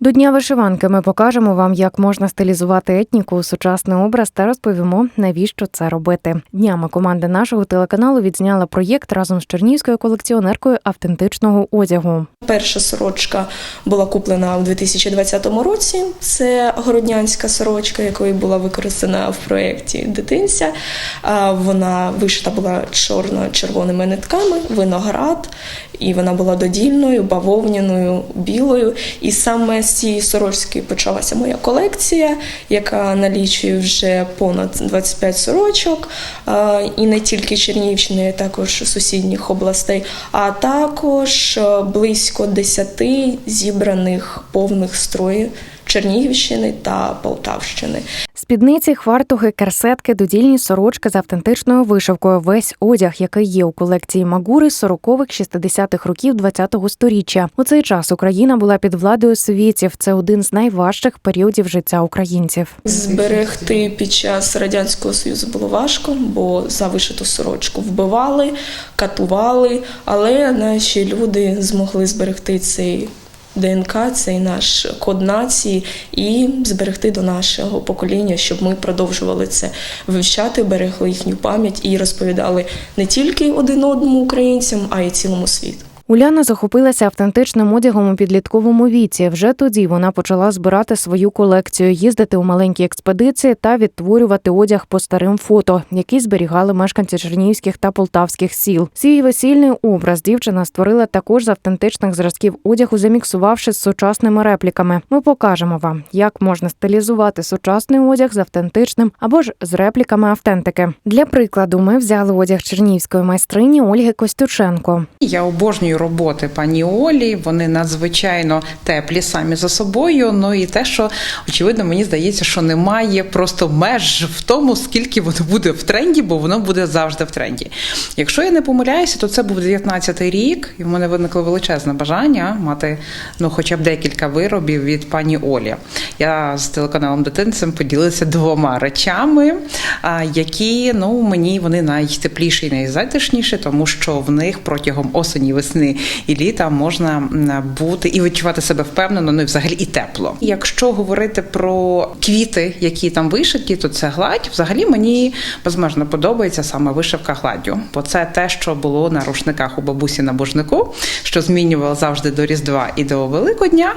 До дня вишиванки ми покажемо вам, як можна стилізувати етніку у сучасний образ та розповімо, навіщо це робити. Днями команда нашого телеканалу відзняла проєкт разом з чернівською колекціонеркою автентичного одягу. Перша сорочка була куплена у 2020 році. Це городнянська сорочка, якою була використана в проєкті дитинця. Вона вишита була чорно-червоними нитками, виноград, і вона була додільною, бавовняною, білою. І саме з цієї сорочки почалася моя колекція, яка налічує вже понад 25 сорочок, і не тільки Чернігівщини, а також сусідніх областей, а також е, близько 10 зібраних повних строїв Чернігівщини та Полтавщини. Спідниці, хвартуги, керсетки, додільні сорочки з автентичною вишивкою. Весь одяг, який є у колекції Магури з 40-х, 60-х років 20-го сторіччя. У цей час Україна була під владою совєтів. Це один з найважчих періодів життя українців. Зберегти під час радянського союзу було важко, бо за вишиту сорочку вбивали, катували, але наші люди змогли зберегти цей. ДНК, цей наш код нації, і зберегти до нашого покоління, щоб ми продовжували це вивчати, берегли їхню пам'ять і розповідали не тільки один одному українцям, а й цілому світу. Уляна захопилася автентичним одягом у підлітковому віці. Вже тоді вона почала збирати свою колекцію, їздити у маленькі експедиції та відтворювати одяг по старим фото, які зберігали мешканці чернігівських та полтавських сіл. Свій весільний образ дівчина створила також з автентичних зразків одягу, заміксувавши з сучасними репліками. Ми покажемо вам, як можна стилізувати сучасний одяг з автентичним або ж з репліками автентики. Для прикладу, ми взяли одяг чернігівської майстрині Ольги Костюченко. Я обожнюю роботи пані Олі. Вони надзвичайно теплі самі за собою. Ну і те, що очевидно, мені здається, що немає просто меж в тому, скільки воно буде в тренді, бо воно буде завжди в тренді. Якщо я не помиляюся, то це був 19-й рік, і в мене виникло величезне бажання мати ну, хоча б декілька виробів від пані Олі. Я з телеканалом дитинцем поділилася двома речами, які ну мені вони найтепліші і найзатишніші, тому що в них протягом осені, весни і літа можна бути і відчувати себе впевнено, ну і взагалі і тепло. Якщо говорити про квіти, які там вишиті, то це гладь. Взагалі мені безмежно подобається саме вишивка гладдю, бо це те, що було на рушниках у бабусі на божнику, що змінювало завжди до Різдва і до Великодня.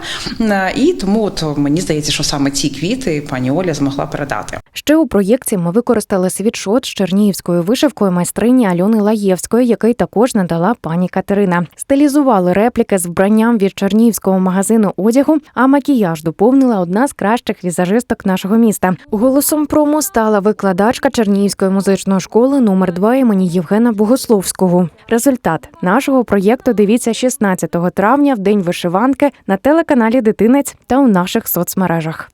І тому от мені здається, що саме ці квіти пані Оля змогла передати. Ще у проєкті ми використали світшот з чернігівською вишивкою майстрині Альони Лаєвської, який також надала пані Катерина. Стилізували репліки з вбранням від чернігівського магазину одягу, а макіяж доповнила одна з кращих візажисток нашого міста. Голосом промо стала викладачка Чернігівської музичної школи номер 2 імені Євгена Богословського. Результат нашого проєкту дивіться 16 травня в день вишиванки на телеканалі Дитинець та у наших соцмережах.